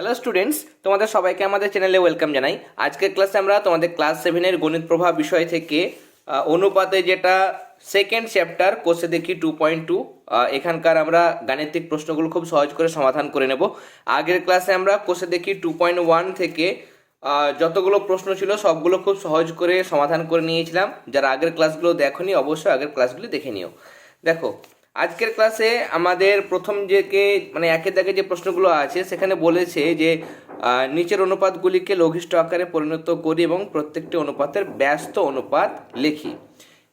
Hello students তোমাদের সবাইকে আমাদের চ্যানেলে ওয়েলকাম জানাই। আজকের ক্লাসে আমরা তোমাদের ক্লাস সেভেনের গণিত প্রভাব বিষয় থেকে অনুপাতে যেটা সেকেন্ড চ্যাপ্টার কোষে দেখি টু পয়েন্ট টু এখানকার আমরা গাণিতিক প্রশ্নগুলো খুব সহজ করে সমাধান করে নেব। আগের ক্লাসে আমরা কোষে দেখি টু পয়েন্ট ওয়ান থেকে যতগুলো প্রশ্ন ছিল সবগুলো খুব সহজ করে সমাধান করে নিয়েছিলাম। যারা আগের ক্লাসগুলো দেখোনি, অবশ্যই আগের ক্লাসগুলি দেখে নিও। দেখো আজকের ক্লাসে আমাদের প্রথম যে কে মানে একের দাগে যে প্রশ্নগুলো আছে, সেখানে বলেছে যে নিচের অনুপাতগুলিকে লঘিষ্ঠ আকারে পরিণত করি এবং প্রত্যেকটি অনুপাতের ব্যস্ত অনুপাত লিখি।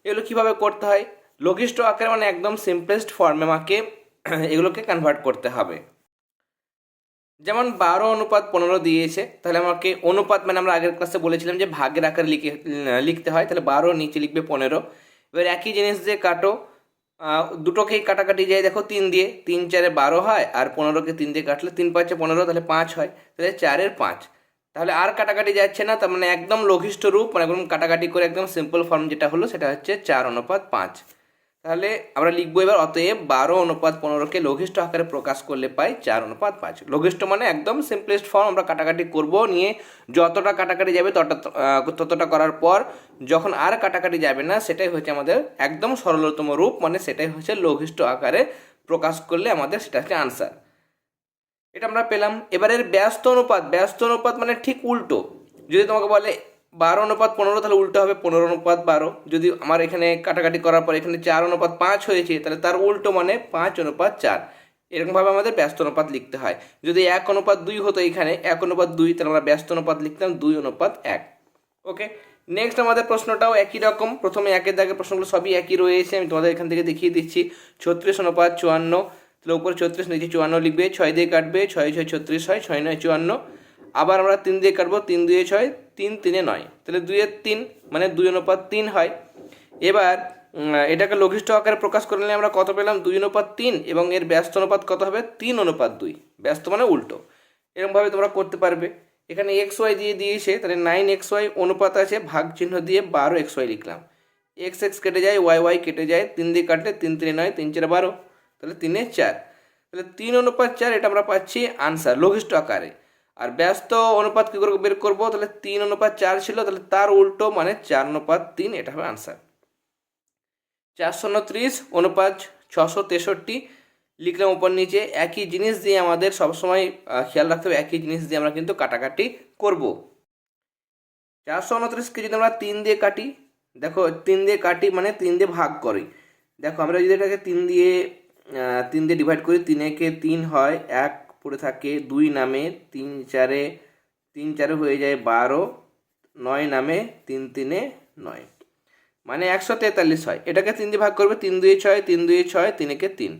এগুলো কীভাবে করতে হয়? লঘিষ্ঠ আকারে মানে একদম সিম্পলেস্ট ফর্মে আমাকে এগুলোকে কনভার্ট করতে হবে। যেমন বারো অনুপাত পনেরো দিয়েছে, তাহলে আমাকে অনুপাত মানে আমরা আগের ক্লাসে বলেছিলাম যে ভাগের আকারে লিখে, লিখতে হয়, তাহলে বারো নিচে লিখবে পনেরো। এবার একই জিনিস দিয়ে কাটো দুটোকেই কাটাকাটি যায়, দেখো, তিন দিয়ে। তিন চারে বারো হয়, আর পনেরোকে তিন দিয়ে কাটলে তিন পাঁচে পনেরো, তাহলে পাঁচ হয়, তাহলে চারের পাঁচ। তাহলে আর কাটাকাটি যাচ্ছে না, তার মানে একদম লঘিষ্ঠ রূপ মানে একদম কাটাকাটি করে একদম সিম্পল ফর্ম যেটা হলো, সেটা হচ্ছে চার অনুপাত পাঁচ। তাহলে আমরা লিখব এবার, অতএব বারো অনুপাত পনেরোকে লঘিষ্ঠ আকারে প্রকাশ করলে পাই চার অনুপাত পাঁচ। লঘিষ্ঠ মানে একদম সিম্পলেস্ট ফর্ম আমরা কাটাকাটি করব, নিয়ে যতটা কাটাকাটি যাবে ততটা ততটা করার পর যখন আর কাটাকাটি যাবে না, সেটাই হচ্ছে আমাদের একদম সরলতম রূপ মানে সেটাই হচ্ছে লঘিষ্ঠ আকারে প্রকাশ করলে আমাদের সেটা হচ্ছে আনসার এটা আমরা পেলাম। এবারের ব্যস্ত অনুপাত ব্যস্ত অনুপাত মানে ঠিক উল্টো। যদি তোমাকে বলে বারো অনুপাত পনেরো তাহলে উল্টো হবে পনেরো অনুপাত বারো। যদি আমার এখানে কাটাকাটি করার পর এখানে চার অনুপাত পাঁচ হয়েছে, তাহলে তার উল্টো মানে পাঁচ অনুপাত চার। এরকমভাবে আমাদের ব্যস্ত অনুপাত লিখতে হয়। যদি এক অনুপাত দুই হতো এখানে, এক অনুপাত দুই, তাহলে আমরা ব্যস্ত অনুপাত লিখতাম দুই অনুপাত এক। ওকে? নেক্সট আমাদের প্রশ্নটাও একই রকম। প্রথমে একের দাগের প্রশ্নগুলো সবই একই রয়েছে। আমি তোমাদের এখান থেকে দেখিয়ে দিচ্ছি। ছত্রিশ অনুপাত চুয়ান্ন, তাহলে উপরে ছত্রিশ, নিচে চুয়ান্ন লিখবে। ছয় দিয়ে কাটবে, ছয় ছয় ছত্রিশ হয়, ছয় নয় চুয়ান্ন। আবার আমরা তিন দিয়ে কাটবো, তিন দুয়ে ছয় তিন তিনে নয়। তাহলে দুইয়ের তিন মানে দুই অনুপাত তিন হয়। এবার এটাকে লঘিষ্ঠ আকারে প্রকাশ করে নিলে আমরা কত পেলাম? দুই অনুপাত তিন এবং এর ব্যস্ত অনুপাত কত হবে? তিন অনুপাত দুই। ব্যস্ত মানে উল্টো। এরকমভাবে তোমরা করতে পারবে। এখানে এক্স ওয়াই দিয়ে দিয়েছে, তাহলে নাইন এক্স ওয়াই অনুপাত আছে ভাগ চিহ্ন দিয়ে বারো এক্স ওয়াই লিখলাম। এক্স এক্স কেটে যায় ওয়াই ওয়াই কেটে যায়, তিন দিয়ে কাটলে তিন তিনে নয়, তিন চারে বারো। তাহলে তিনে চার। তাহলে তিন অনুপাত চার, এটা আমরা পাচ্ছি আনসার লঘিষ্ঠ আকারে। আর ব্যস্ত অনুপাত কী করে বের করব? তাহলে তিন অনুপাত চার ছিল, তাহলে তার উল্টো মানে চার অনুপাত তিন, এটা হবে আনসার চারশো উনত্রিশ অনুপাত ছশো তেষট্টি, লিখলাম উপর নিচে, একই জিনিস দিয়ে আমাদের সবসময় খেয়াল রাখতে হবে, একই জিনিস দিয়ে আমরা কিন্তু কাটাকাটি করব। চারশো উনত্রিশকে যদি আমরা তিন দিয়ে কাটি, দেখো তিন দিয়ে কাটি মানে তিন দিয়ে ভাগ করি। দেখো আমরা যদি এটাকে তিন দিয়ে তিন দিয়ে ডিভাইড করি তিনেকে তিন হয় এক পড়ে থাকে দুই নামে, তিন চারে তিন চারে হয়ে যায় বারো, নয় নামে, তিন তিনে নয়। মানে একশো তেতাল্লিশ হয়। এটাকে তিন দিয়ে ভাগ করবে, তিন দুয়ে ছয়, তিন দুয়ে ছয়, তিনেকে তিন।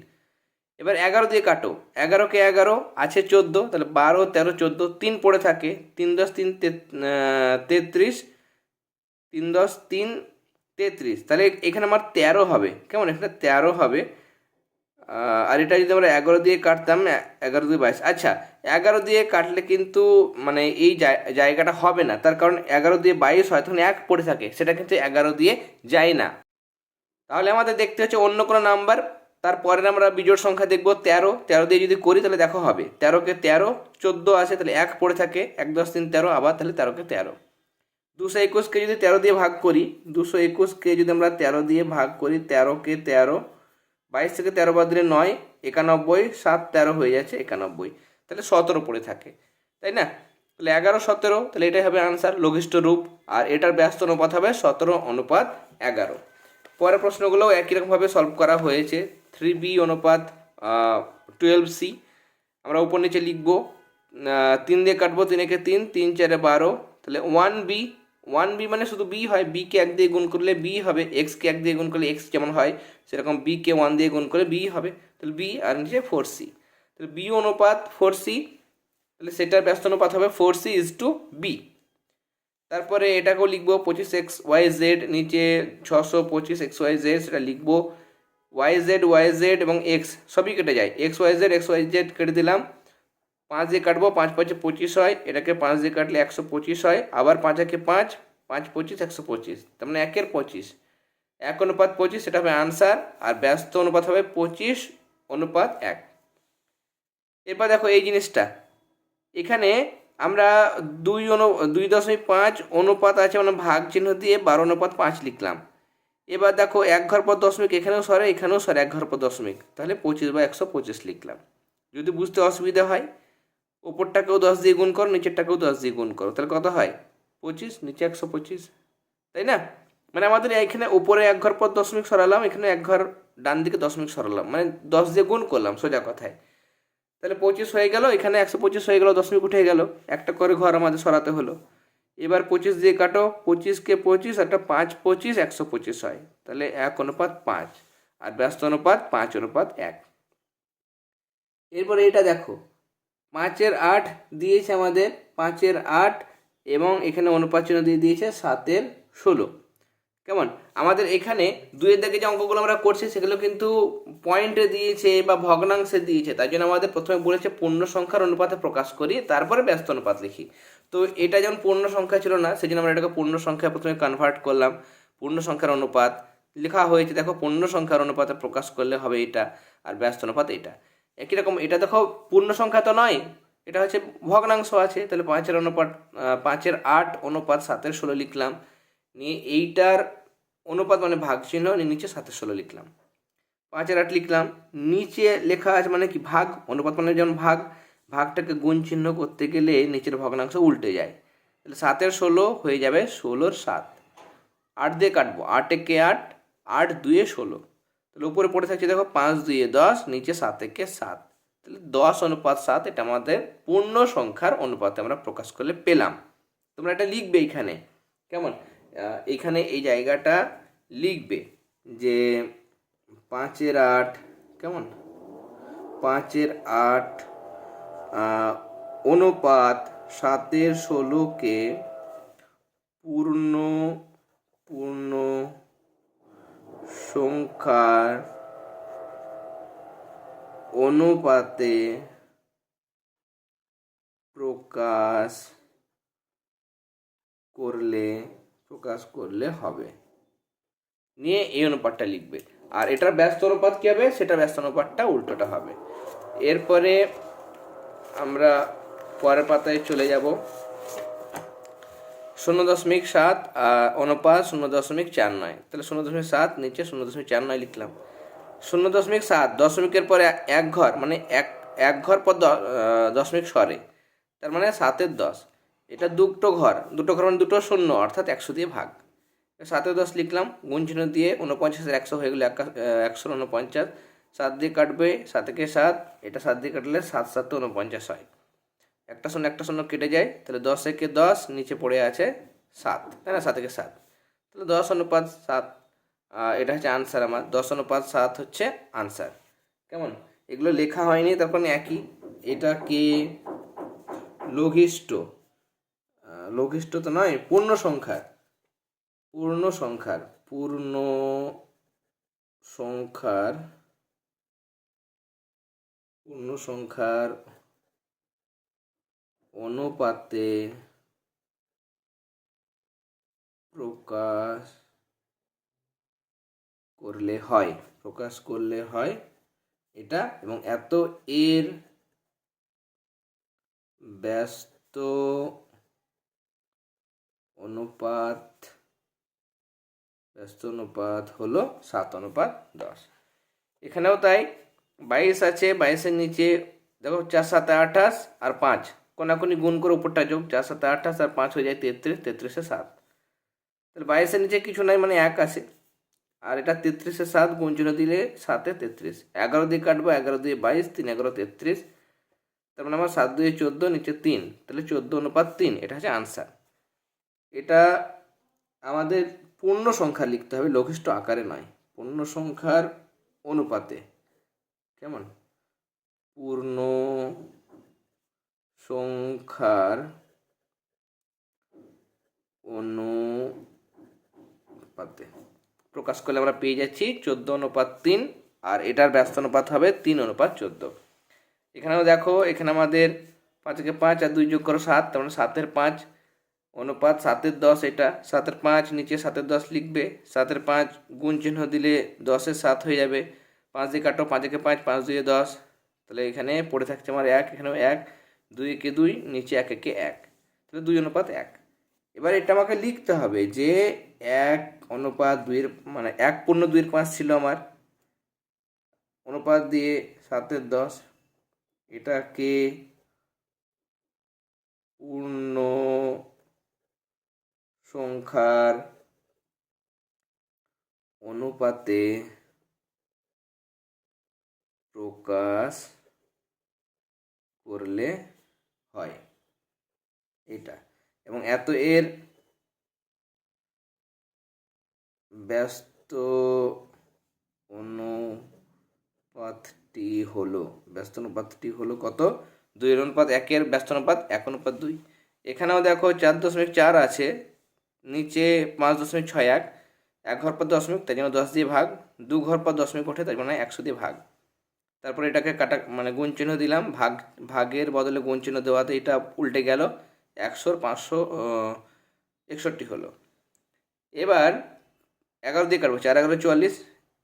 এবার এগারো দিয়ে কাটো। এগারোকে এগারো, আছে চোদ্দ, তাহলে বারো, তেরো, চোদ্দ, তিন পড়ে থাকে। তিন দশ, তিন তেত্রিশ, তিন দশ, তিন তেত্রিশ। তাহলে এখানে আমার তেরো হবে। কেমন? এখানে তেরো হবে। আর এটা যদি আমরা এগারো দিয়ে কাটতাম এগারো দিয়ে বাইশ। আচ্ছা এগারো দিয়ে কাটলে কিন্তু মানে এই জায়গাটা হবে না। তার কারণ এগারো দিয়ে বাইশ হয়, তখন এক পড়ে থাকে। সেটা কিন্তু এগারো দিয়ে যায় না। তাহলে আমাদের দেখতে হচ্ছে অন্য কোনো নাম্বার। তারপরে আমরা বিজোড় সংখ্যা দেখব তেরো। তেরো দিয়ে যদি করি, তাহলে দেখো হবে। তেরোকে তেরো, চোদ্দ আছে, তাহলে এক পড়ে থাকে। এক, দশ, তিন, তেরো, আবার তাহলে তেরোকে তেরো। দুশো একুশকে যদি তেরো দিয়ে ভাগ করি, দুশো একুশকে যদি আমরা তেরো দিয়ে ভাগ করি, তেরোকে তেরো বাইশ থেকে তেরো বাদ দিলে নয়, একানব্বই, সাত, তেরো হয়ে যাচ্ছে একানব্বই। তাহলে সতেরো পড়ে থাকে, তাই না? তাহলে এগারো, সতেরো, তাহলে এটাই হবে আনসার লঘিষ্ঠ রূপ। আর এটার ব্যস্ত অনুপাত হবে সতেরো অনুপাত এগারো। পরের প্রশ্নগুলোও একই রকমভাবে সলভ করা হয়েছে। থ্রি বি অনুপাত টুয়েলভ সি আমরা উপর নিচে লিখব তিন দিয়ে কাটবো, তিনেকে তিন তিন, চারে বারো। তাহলে ওয়ান বি ওয়ান বি মানে শুধু বি হয় বিকে এক দিয়ে গুণ করলে বি হবে এক্সকে এক দিয়ে গুণ করলে এক্স যেমন হয়, সেরকম বিকে ওয়ান দিয়ে গুণ করলে বি হবে, তাহলে বি আর নিচে ফোর সি তাহলে বি অনুপাত ফোর সি তাহলে সেটার ব্যস্ত অনুপাত হবে four C is to B তারপরে এটাকেও লিখব পঁচিশ এক্স ওয়াই জেড নিচে ছশো পঁচিশ এক্স ওয়াই জেড সেটা লিখব ওয়াই জেড ওয়াই জেড এবং এক্স সবই কেটে যায় X Y Z X Y Z কেটে দিলাম পাঁচ দিয়ে কাটবো, পাঁচ পাঁচে পঁচিশ হয়, এটাকে পাঁচ দিয়ে কাটলে একশো পঁচিশ হয়, আবার পাঁচ একে পাঁচ পাঁচ পঁচিশ, একশো পঁচিশ, তার মানে একের পঁচিশ। এক অনুপাত পঁচিশ, সেটা হবে আনসার, আর ব্যস্ত অনুপাত হবে পঁচিশ, অনুপাত এক। এরপর দেখো এই জিনিসটা। এখানে আমরা দুই অনু, দুই দশমিক পাঁচ অনুপাত আছে মানে ভাগ চিহ্ন দিয়ে বারো অনুপাত পাঁচ লিখলাম। এবার দেখো এক ঘর পর দশমিক এখানেও সরে এখানেও সরে এক ঘর পর দশমিক, তাহলে পঁচিশ বা একশো পঁচিশ লিখলাম। যদি বুঝতে অসুবিধা হয় ওপরটাকেও দশ দিয়ে গুণ করো, নিচেরটাকেও দশ দিয়ে গুণ করো। তাহলে কত হয়? পঁচিশ, নিচে একশো পঁচিশ। তাই না? মানে আমাদের এখানে উপরে এক ঘর পর দশমিক সরালাম, এখানে এক ঘর ডান দিকে দশমিক সরালাম। মানে দশ দিয়ে গুণ করলাম সোজা কথায়। তাহলে পঁচিশ হয়ে গেল, এখানে একশো পঁচিশ হয়ে গেল, দশমিক উঠে গেল। একটা করে ঘর আমাদের সরাতে হলো। এবার পঁচিশ দিয়ে কাটো, পঁচিশকে পঁচিশ, একটা পাঁচ পঁচিশ, একশো পঁচিশ হয়। তাহলে এক অনুপাত পাঁচ। আর ব্যস্ত অনুপাত পাঁচ অনুপাত এক। এরপরে এটা দেখো। পাঁচের আট দিয়েছে আমাদের পাঁচের আট এবং এখানে অনুপাত চিহ্ন দিয়ে দিয়েছে সাতের ষোলো। কেমন? আমাদের এখানে দুইয়ের দিকে যে অঙ্কগুলো আমরা করছি সেগুলো কিন্তু পয়েন্টে দিয়েছে বা ভগ্নাংশে দিয়েছে তাই জন্য আমাদের প্রথমে বলেছে পূর্ণ সংখ্যার অনুপাতে প্রকাশ করি, তারপরে ব্যস্ত অনুপাত লিখি। তো এটা যেমন পূর্ণ সংখ্যা ছিল না সেই জন্য আমরা এটাকে পূর্ণ সংখ্যায় প্রথমে কনভার্ট করলাম, পূর্ণ সংখ্যার অনুপাত। লেখা হয়েছে, দেখো, পূর্ণ সংখ্যার অনুপাতে প্রকাশ করলে হবে এটা, আর ব্যস্ত অনুপাত এটা। একই রকম, এটা দেখো পূর্ণ সংখ্যা তো নয়, এটা হচ্ছে ভগ্নাংশ আছে, তাহলে পাঁচের অনুপাত পাঁচের আট, অনুপাত সাতের ষোলো লিখলাম, নিয়ে এইটার অনুপাত মানে ভাগ চিহ্ন, নিয়ে নিচে সাতের ষোলো লিখলাম। পাঁচের আট লিখলাম, নিচে লেখা আছে মানে কি ভাগ, অনুপাত মানে যেমন ভাগ, ভাগটাকে গুণ চিহ্ন করতে গেলে নিচের ভগ্নাংশ উল্টে যায়। তাহলে সাতের ষোলো হয়ে যাবে ষোলোর সাত। আট দিয়ে কাটবো, আট একে আট আট দুয়ে ষোলো। তাহলে উপরে পড়ে থাকছে দেখো পাঁচ দুয়ে দশ নিচে সাত একে সাত। তাহলে দশ অনুপাত সাত এটা আমাদের পূর্ণ সংখ্যার অনুপাতে আমরা প্রকাশ করলে পেলাম। তোমরা এটা লিখবে এইখানে কেমন? আহ, এইখানে এই জায়গাটা লিখবে যে পাঁচের আট কেমন? পাঁচের আট অনুপাত সাতের ষোলোকে পূর্ণ পূর্ণ সংখ্যার অনুপাতে প্রকাশ করলে প্রকাশ করলে হবে। নিয়ে এই অনুপাতটা লিখবে। আর এটার ব্যস্ত অনুপাত কী হবে? সেটা ব্যস্ত অনুপাতটা উল্টোটা হবে। এরপরে আমরা পরের পাতায় চলে যাব। শূন্য দশমিক সাত অনুপাত শূন্য দশমিক চার নয়। তাহলে শূন্য দশমিক সাত, নিচে শূন্য দশমিক চার নয় লিখলাম। শূন্য দশমিক সাত, দশমিকের পরে এক ঘর মানে এক এক ঘর পর দশমিক সরে। তার মানে সাতের দশ। এটা দুটো ঘর দুটো ঘর মানে দুটো শূন্য, অর্থাৎ একশো দিয়ে ভাগ। সাতের দশ লিখলাম, গুণ চিহ্ন দিয়ে উনপঞ্চাশের একশো হয়ে গেলে একশো উনপঞ্চাশ সাত দিয়ে কাটবে সাত থেকে সাত, এটা সাত দিয়ে কাটলে সাত সাত উনপঞ্চাশ হয়। একটা শূন্য একটা শূন্য কেটে যায়, তাহলে দশ থেকে দশ নিচে পড়ে আছে সাত, তাই না? সাত থেকে সাত। তাহলে দশ অনুপাত সাত এটা হচ্ছে আনসার আমার। দশ অনুপাত সাত হচ্ছে আনসার কেমন? এগুলো লেখা হয়নি, তারপর একই। এটা কে? লঘিষ্ঠ। লঘিষ্ঠ তো নয়, পূর্ণ সংখ্যার। পূর্ণ সংখ্যার পূর্ণ সংখ্যার পূর্ণ সংখ্যার অনুপাতে প্রকাশ করলে হয়, প্রকাশ করলে হয় এটা এবং এত এর ব্যস্ত অনুপাত ব্যস্ত অনুপাত হলো সাত, অনুপাত দশ। এখানেও তাই, বাইশ আছে, বাইশের নিচে, দেখো চার সাথে আঠাশ আর পাঁচ। কোনাকুনি গুণ করে উপরটা যোগ, চার সাথে আঠাশ আর পাঁচ হয়ে যায় তেত্রিশ, তেত্রিশে সাত। তাহলে বাইশের নিচে কিছু নাই মানে এক আছে। আর এটা তেত্রিশে সাত, গুণ চিহ্ন দিলে সাতে তেত্রিশ। এগারো দিয়ে কাটবো, এগারো দিয়ে বাইশ, তিন, এগারো, তেত্রিশ। তার মানে আমার সাত দুয়ে চোদ্দ, নিচে তিন। তাহলে চোদ্দ অনুপাত তিন, এটা হচ্ছে আনসার। এটা আমাদের পূর্ণ সংখ্যা লিখতে হবে, লঘিষ্ঠ আকারে নয়, পূর্ণ সংখ্যার অনুপাতে। কেমন? পূর্ণ সংখ্যার অনুপাতে। প্রকাশ করলে আমরা পেয়ে যাচ্ছি চোদ্দ অনুপাত তিন, আর এটার ব্যস্ত অনুপাত হবে তিন অনুপাত চোদ্দ। এখানেও দেখো, এখানে আমাদের পাঁচকে পাঁচ আর দুই যোগ করো সাত, তার মানে সাতের পাঁচ অনুপাত, সাতের দশ এটা, সাতের পাঁচ নিচে সাতের দশ লিখবে, সাতের পাঁচ গুণ চিহ্ন দিলে দশের সাত হয়ে যাবে। পাঁচ দিয়ে কাটো, পাঁচকে পাঁচ পাঁচ দুয়ে দশ, তাহলে এখানে পড়ে থাকছে আমার এক, এখানেও এক। দুই একে দুই, নিচে এক একে এক। তাহলে দুই অনুপাত এক। এবার এটা আমাকে লিখতে হবে যে এক অনুপাত দুইয়ের মানে এক পূর্ণ দুইয়ের পাঁচ ছিল আমার। অনুপাত দিয়ে সাতের দশ, এটাকে পূর্ণ সংখ্যার অনুপাতে প্রকাশ করলে হয়। এটা। এবং এত এর ব্যস্ত অনুপাতটি হলো, ব্যস্ত অনুপাতটি হলো কত? দুই অনুপাত একের ব্যস্ত অনুপাত এক অনুপাত দুই। এখানেও দেখো চার দশমিক চার আছে, নিচে পাঁচ দশমিক ছয় এক এক ঘর পর দশমিক, তাই জন্য দশ দিয়ে ভাগ। দু ঘর পর দশমিক ওঠে তাই মানে একশো দিয়ে ভাগ। তারপরে এটাকে কাটা মানে গুণ চিহ্ন দিলাম। ভাগ, ভাগের বদলে গুণ চিহ্ন দেওয়াতে এটা উল্টে গেল। একশোর পাঁচশো একষট্টি হলো। এবার এগারো দিয়ে কাটবো। চার, এগারো, চুয়াল্লিশ।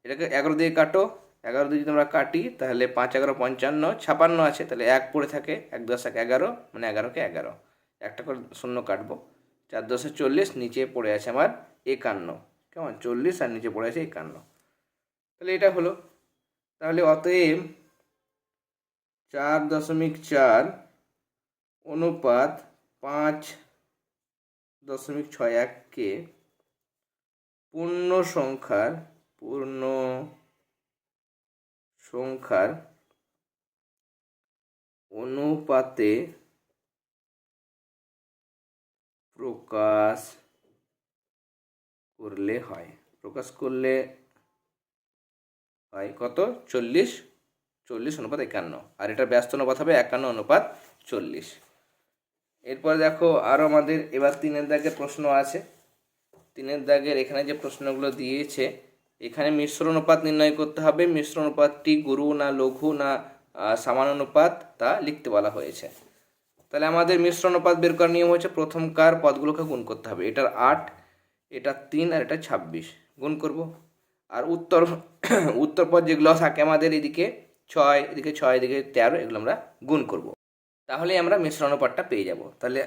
এটাকে এগারো দিয়ে কাটো। এগারো দিয়ে যদি আমরা কাটি, তাহলে পাঁচ, এগারো, পঞ্চান্ন, ছাপান্ন আছে। তাহলে এক পড়ে থাকে। এক দশ, এক এগারো মানে এগারোকে এগারো। একটা করে শূন্য কাটবো। চার দশে চল্লিশ, নিচে পড়ে আছে আমার একান্ন। কেমন? চল্লিশ আর নিচে পড়ে আছে একান্ন। তাহলে এটা হলো তাহলে অতএব চার দশমিক চার অনুপাত পাঁচ দশমিক ছয় এককে পূর্ণ সংখ্যার পূর্ণ সংখ্যার অনুপাতে প্রকাশ করলে হয়। প্রকাশ করলে হয় কত? চল্লিশ। চল্লিশ অনুপাত একান্ন। আর এটা ব্যস্ত অনুপাত হবে একান্ন অনুপাত চল্লিশ। এরপর দেখো আরও আমাদের, এবার তিনের দাগের প্রশ্ন আছে। তিনের দাগের এখানে যে প্রশ্নগুলো দিয়েছে, এখানে মিশ্র অনুপাত নির্ণয় করতে হবে। মিশ্র অনুপাতটি গুরু না লঘু না সমান অনুপাত তা লিখতে বলা হয়েছে। তাহলে আমাদের মিশ্র অনুপাত বের করার নিয়ম হচ্ছে প্রথমকার পদগুলোকে গুণ করতে হবে। এটার আট এটা তিন আর এটা ছাব্বিশ। গুণ করব? আর উত্তর উত্তর পদ যেগুলো থাকে আমাদের এদিকে ছয় এদিকে ছয়, এদিকে তেরো, এগুলো আমরা গুণ করব। তাহলে আমরা মিশ্রণ অনুপাতটা পেয়ে যাব। তাহলে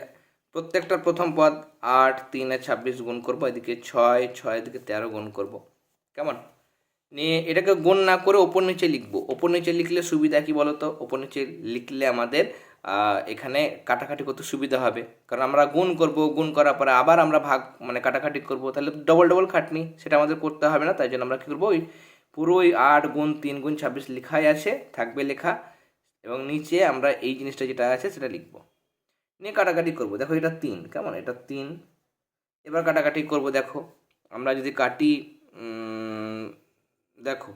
প্রত্যেকটার প্রথম পদ আট, তিন আর ছাব্বিশ গুণ করব, এদিকে ছয় ছয়, এদিকে তেরো গুণ করব। কেমন? নিয়ে এটাকে গুণ না করে ওপর নিচে লিখব। ওপর নিচে লিখলে সুবিধা কি বলতো? ওপর নিচে লিখলে আমাদের এখানে কাটাকাটি করতে সুবিধা হবে। কারণ আমরা গুণ করব, গুণ করার পরে আবার আমরা ভাগ মানে কাটাকাটি করব। তাহলে ডবল ডবল খাটনি, সেটা আমাদের করতে হবে না। তাই জন্য আমরা কী করব, ওই পুরো ওই আট গুণ তিন গুণ ছাব্বিশ লেখাই আছে, থাকবে লেখা। এবং নিচে আমরা এই জিনিসটা যেটা আছে, সেটা লিখব। নিয়ে কাটাকাটি করব। দেখো এটা তিন, কেমন? এটা তিন। এবার কাটাকাটি করব, দেখো। আমরা যদি কাটি দেখো।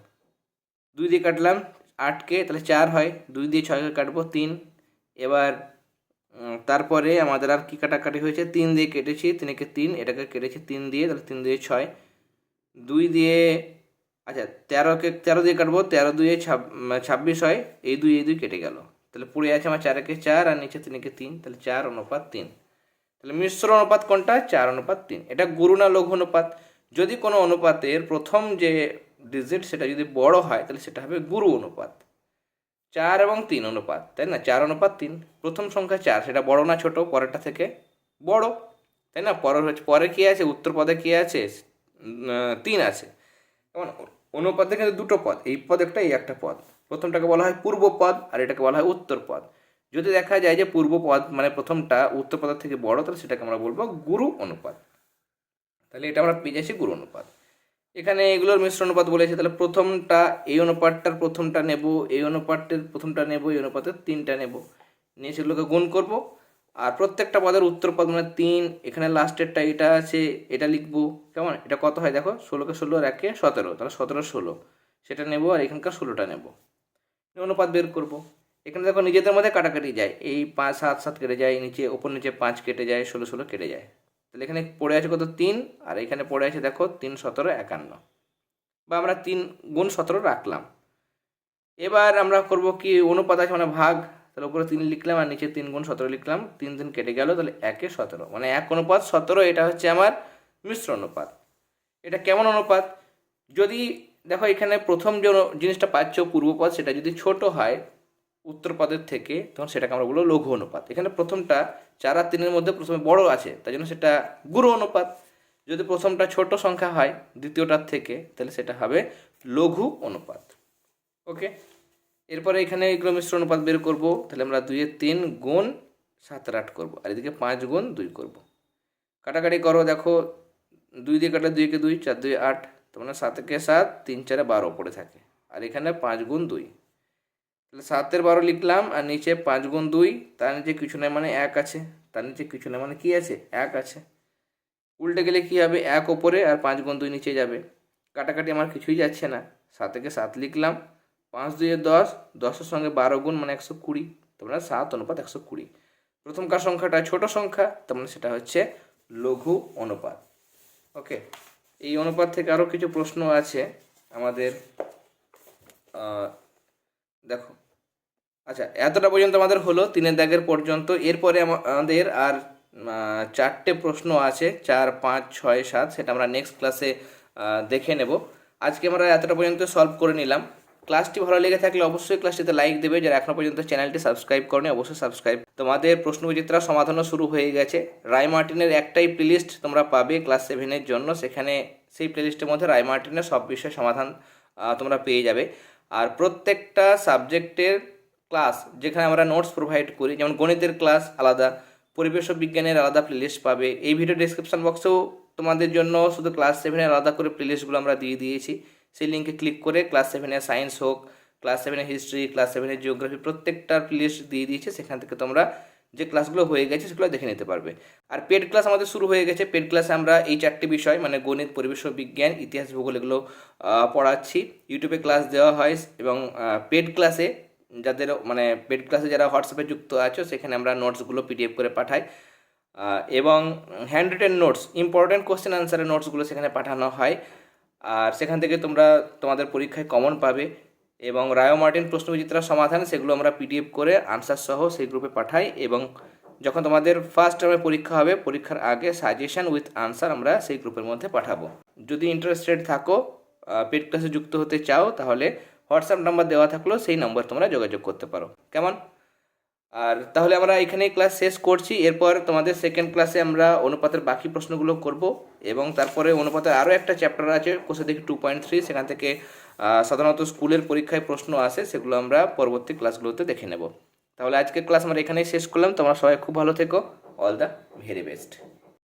দুই দিয়ে কাটলাম আটকে, তাহলে চার হয়। দুই দিয়ে ছয়কে কাটবো, তিন। এবার তারপরে আমাদের আর কি কাটাকাটি হয়েছে? তিন দিয়ে কেটেছি, তিনকে তিন, এটাকে কেটেছি তিন দিয়ে, তাহলে তিন দিয়ে ছয়। দুই দিয়ে আচ্ছা তেরোকে, তেরো দিয়ে কাটবো, তেরো দুয়ে ছাব্বিশ হয়, এই দুই এই দুই কেটে গেল। তাহলে পড়ে আছে আমার চারকে চার, আর নিচে তিনকে তিন, তাহলে চার অনুপাত তিন। তাহলে মিশ্র অনুপাত কোনটা? চার অনুপাত তিন। এটা গুরু না লঘু অনুপাত? যদি কোনো অনুপাতের প্রথম যে ডিজিট সেটা যদি বড় হয়, তাহলে সেটা হবে গুরু অনুপাত। চার এবং তিন অনুপাত, তাই না? চার অনুপাত তিন। প্রথম সংখ্যা চার, সেটা বড় না ছোট? পরেরটা থেকে বড়, তাই না? পরের হচ্ছে, পরে কি আছে? উত্তর পদে কী আছে? তিন আছে। যেমন অনুপাতে কিন্তু দুটো পদ, এই পদ একটা, এই একটা পদ। প্রথমটাকে বলা হয় পূর্ব পদ, আর এটাকে বলা হয় উত্তর পদ। যদি দেখা যায় যে পূর্ব পদ মানে প্রথমটা উত্তর পদের থেকে বড়, তাহলে সেটাকে আমরা বলব গুরু অনুপাত। তাহলে এটা আমরা পেয়ে যাচ্ছি গুরু অনুপাত। এখানে এগুলোর মিশ্র অনুপাত বলেছে, তাহলে প্রথমটা এই অনুপাতটার প্রথমটা নেব, এই অনুপাতের প্রথমটা নেব, এই অনুপাতের তিনটা নেব। নিয়ে সেগুলোকে গুণ করব। আর প্রত্যেকটা পদের উত্তর পদ মানে তিন, এখানে লাস্টেরটা এটা আছে, এটা লিখব। কেমন? এটা কত হয় দেখো? ষোলোকে ষোলো আর একে সতেরো, তাহলে সতেরো ষোলো। সেটা নেব আর এখানকার ষোলোটা নেব। অনুপাত বের করব। এখানে দেখো নিজেদের মধ্যে কাটাকাটি যায়। এই পাঁচ, সাত সাত কেটে যায়, নিচে, ওপর নিচে পাঁচ কেটে যায়, ষোলো ষোলো কেটে যায়। তাহলে এখানে পড়ে আছে কত? তিন। আর এখানে পড়ে আছে দেখো, তিন সতেরো একান্ন। বা আমরা তিন গুণ সতেরো রাখলাম। এবার আমরা করব কি? অনুপাত আছে মানে ভাগ। তাহলে উপরে তিন লিখলাম আর নিচে তিন গুণ সতেরো লিখলাম। তিন দিন কেটে গেল, তাহলে একে সতেরো। মানে এক অনুপাত সতেরো, এটা হচ্ছে আমার মিশ্র অনুপাত। এটা কেমন অনুপাত? যদি দেখো এখানে প্রথম যে জিনিসটা পাচ্ছ পূর্বপদ, সেটা যদি ছোট হয় উত্তরপদের থেকে, তখন সেটাকে আমরা বলব লঘু অনুপাত। এখানে প্রথমটা চার আর তিনের মধ্যে প্রথমে বড় আছে তাই জন্য সেটা গুরু অনুপাত। যদি প্রথমটা ছোট সংখ্যা হয় দ্বিতীয়টার থেকে, তাহলে সেটা হবে লঘু অনুপাত। ওকে? এরপরে এখানে এগুলো মিশ্র অনুপাত বের করব, তাহলে আমরা দুইয়ে তিন গুণ সাতের আট করব, আর এদিকে পাঁচ গুণ দুই করব। কাটাকাটি করো, দেখো, দুই দিয়ে কাটা দুইকে দুই, চার দুই আট, তার মানে সাতকে সাত, তিন চারে বারো পড়ে থাকে। আর এখানে পাঁচ গুণ দুই। তাহলে সাতের বারো লিখলাম, আর নিচে পাঁচ গুণ দুই, তার নিচে কিছু নেই মানে এক আছে। তার নিচে কিছু নেই মানে কি আছে? এক আছে। উল্টে গেলে কি হবে? এক ওপরে আর পাঁচ গুণ দুই নিচে যাবে। কাটাকাটি আমার কিছুই যাচ্ছে না। সাতেকে সাত লিখলাম, পাঁচ দুইয়ে দশ, দশের সঙ্গে বারো গুণ মানে একশো কুড়ি। তার মানে সাত অনুপাত একশো কুড়ি। প্রথমকার সংখ্যাটা? ছোট সংখ্যা, তার মানে সেটা হচ্ছে লঘু অনুপাত। ওকে, এই অনুপাত থেকে আরও কিছু প্রশ্ন আছে আমাদের দেখো। আচ্ছা এতটা পর্যন্ত আমাদের হলো, তিনের দাগের পর্যন্ত। এরপরে আমাদের আর চারটে প্রশ্ন আছে, চার, পাঁচ, ছয়, সাত, সেটা আমরা নেক্সট ক্লাসে দেখে নেব। আজকে আমরা এতটা পর্যন্ত সলভ করে নিলাম। ক্লাসটি ভালো লেগে থাকলে অবশ্যই ক্লাসটিতে লাইক দেবে। যারা এখনও পর্যন্ত চ্যানেলটি সাবস্ক্রাইব করেনি, অবশ্যই সাবস্ক্রাইব তোমাদের প্রশ্ন বিচিত্রা সমাধানও শুরু হয়ে গেছে। রায় মার্টিনের একটাই প্লেলিস্ট তোমরা পাবে ক্লাস সেভেনের জন্য। সেখানে সেই প্লেলিস্টের মধ্যে রায় মার্টিনের সব বিষয়ে সমাধান তোমরা পেয়ে যাবে। আর প্রত্যেকটা সাবজেক্টের ক্লাস যেখানে আমরা নোটস প্রোভাইড করি, যেমন গণিতের ক্লাস আলাদা, পরিবেশ বিজ্ঞানের আলাদা প্লেলিস্ট পাবে। এই ভিডিও ডিসক্রিপশন বক্সেও তোমাদের জন্য শুধু ক্লাস সেভেনের আলাদা করে প্লেলিস্টগুলো আমরা দিয়ে দিয়েছি। সেই লিঙ্কে ক্লিক করে ক্লাস সেভেনের সায়েন্স হোক ক্লাস সেভেনের হিস্ট্রি ক্লাস সেভেনের জিওগ্রাফি প্রত্যেকটার প্লেলিস্ট দিয়ে দিয়েছে। সেখান থেকে তোমরা যে ক্লাসগুলো হয়ে গেছে সেগুলো দেখে নিতে পারবে। আর পেড ক্লাস আমাদের শুরু হয়ে গেছে। পেড ক্লাসে আমরা এই চারটি বিষয় মানে গণিত, পরিবেশ বিজ্ঞান, ইতিহাস, ভূগোল এগুলো পড়াচ্ছি। ইউটিউবে ক্লাস দেওয়া হয় এবং পেড ক্লাসে যাদের মানে পেড ক্লাসে যারা হোয়াটসঅ্যাপে যুক্ত আছো, সেখানে আমরা নোটসগুলো পিডিএফ করে পাঠাই। এবং hand written notes important question আনসারের নোটসগুলো সেখানে পাঠানো হয়। আর সেখান থেকে তোমরা তোমাদের পরীক্ষায় কমন পাবে। এবং রায় মার্টিন প্রশ্নবিচিত্রার সমাধান সেগুলো আমরা পিডিএফ করে আনসার সহ সেই গ্রুপে পাঠাই এবং যখন তোমাদের ফার্স্ট টার্মে পরীক্ষা হবে, পরীক্ষার আগে সাজেশন উইথ আনসার আমরা সেই গ্রুপের মধ্যে পাঠাবো। যদি ইন্টারেস্টেড থাকো পেড ক্লাসে যুক্ত হতে চাও, তাহলে হোয়াটসঅ্যাপ নাম্বার দেওয়া থাকলেও সেই নম্বর তোমরা যোগাযোগ করতে পারো। কেমন? আর তাহলে আমরা এখানেই ক্লাস শেষ করছি। এরপর তোমাদের সেকেন্ড ক্লাসে আমরা অনুপাতের বাকি প্রশ্নগুলো করব এবং তারপরে অনুপাতের আরও একটা চ্যাপ্টার আছে কোষে দেখি টু পয়েন্ট থ্রি সেখান থেকে সাধারণত স্কুলের পরীক্ষায় প্রশ্ন আসে, সেগুলো আমরা পরবর্তী ক্লাসগুলোতে দেখে নেব। তাহলে আজকের ক্লাস আমরা এখানেই শেষ করলাম। তোমরা সবাই খুব ভালো থেকো। All the very best